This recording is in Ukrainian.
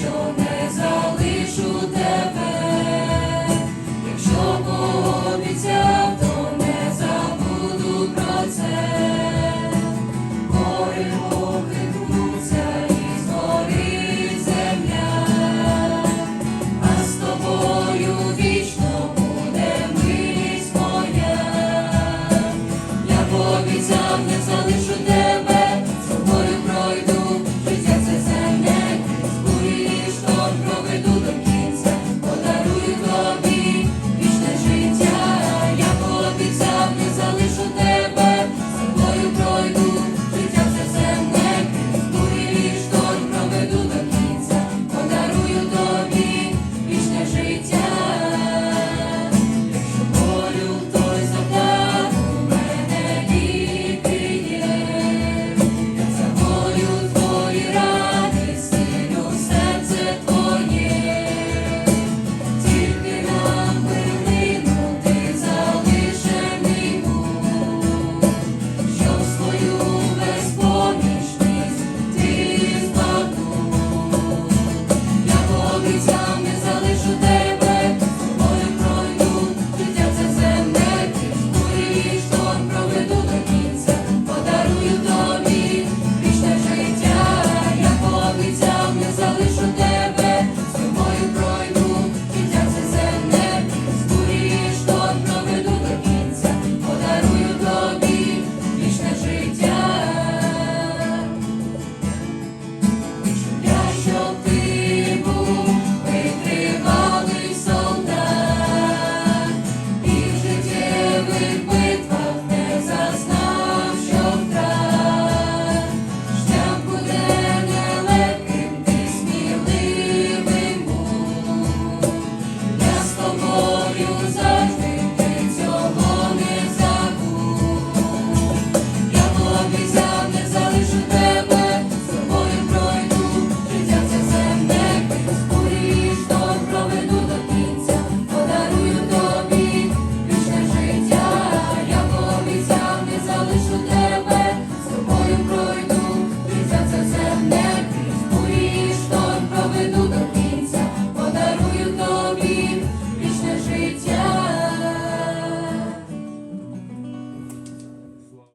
що не залишу тебе, якщо пообіцяв, то не забуду про гори похитнуться і згорить земля, а з тобою вічно буде милість моя, я пообіцяв, не залишу тебе.